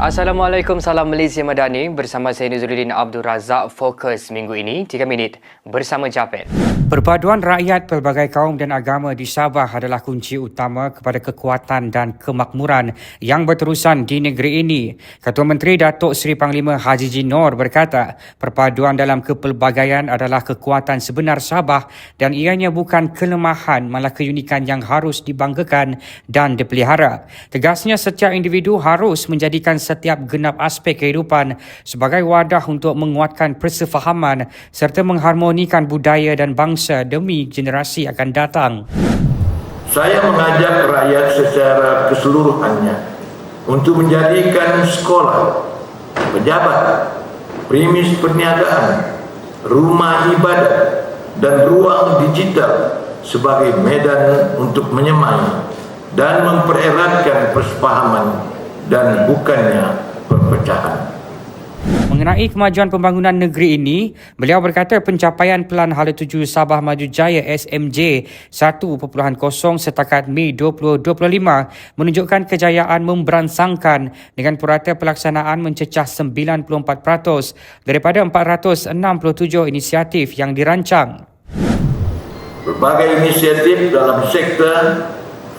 Assalamualaikum, salam Malaysia Madani. Bersama saya Nuzuluddin Abdul Razak. Fokus minggu ini, 3 minit bersama Japet. Perpaduan rakyat pelbagai kaum dan agama di Sabah adalah kunci utama kepada kekuatan dan kemakmuran yang berterusan di negeri ini. Ketua Menteri Datuk Seri Panglima Haji Jinor berkata, perpaduan dalam kepelbagaian adalah kekuatan sebenar Sabah dan ianya bukan kelemahan malah keunikan yang harus dibanggakan dan dipelihara. Tegasnya setiap individu harus menjadikan setiap genap aspek kehidupan sebagai wadah untuk menguatkan persefahaman serta mengharmonikan budaya dan bangsa demi generasi akan datang. Saya mengajak rakyat secara keseluruhannya untuk menjadikan sekolah, pejabat, primis perniagaan, rumah ibadah dan ruang digital sebagai medan untuk menyemai dan mempereratkan persepahaman dan bukannya perpecahan. Mengenai kemajuan pembangunan negeri ini, beliau berkata pencapaian Pelan Hala Tuju Sabah Maju Jaya SMJ 1.0 setakat Mei 2025 menunjukkan kejayaan memberansangkan dengan purata pelaksanaan mencecah 94% daripada 467 inisiatif yang dirancang. Berbagai inisiatif dalam sektor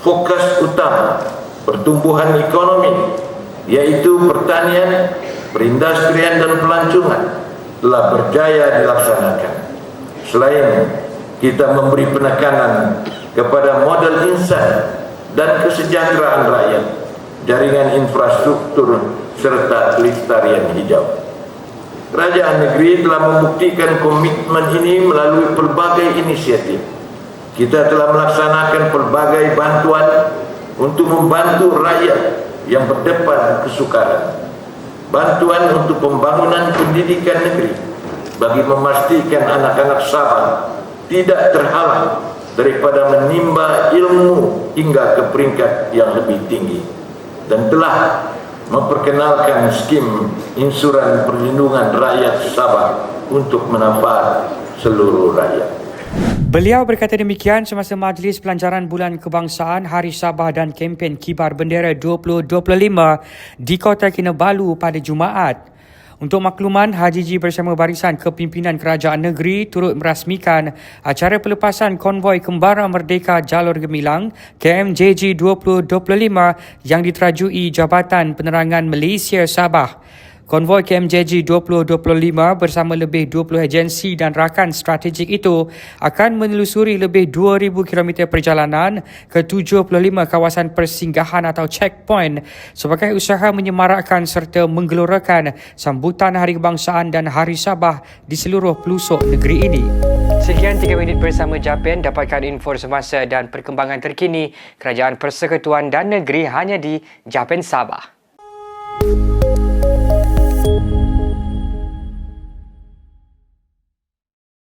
fokus utama pertumbuhan ekonomi iaitu pertanian, perindustrian dan pelancongan telah berjaya dilaksanakan. Selain kita memberi penekanan kepada model insan dan kesejahteraan rakyat, jaringan infrastruktur serta kelestarian hijau. Kerajaan negeri telah membuktikan komitmen ini melalui pelbagai inisiatif. Kita telah melaksanakan pelbagai bantuan untuk membantu rakyat yang berdepan kesukaran bantuan untuk pembangunan pendidikan negeri bagi memastikan anak-anak Sabah tidak terhalang daripada menimba ilmu hingga ke peringkat yang lebih tinggi dan telah memperkenalkan skim insuran perlindungan rakyat Sabah untuk manfaat seluruh rakyat. Beliau berkata demikian semasa Majlis Pelancaran Bulan Kebangsaan Hari Sabah dan kempen Kibar Bendera 2025 di Kota Kinabalu pada Jumaat. Untuk makluman, Haji Ji bersama barisan kepimpinan kerajaan negeri turut merasmikan acara pelepasan konvoi Kembara Merdeka Jalur Gemilang KMJG 2025 yang diterajui Jabatan Penerangan Malaysia Sabah. Konvoi KMJG 2025 bersama lebih 20 agensi dan rakan strategik itu akan menelusuri lebih 2,000 km perjalanan ke 75 kawasan persinggahan atau checkpoint sebagai usaha menyemarakkan serta menggelorakan sambutan Hari Kebangsaan dan Hari Sabah di seluruh pelosok negeri ini. Sekian 3 minit bersama Japan dapatkan info semasa dan perkembangan terkini Kerajaan Persekutuan dan Negeri hanya di Japan Sabah.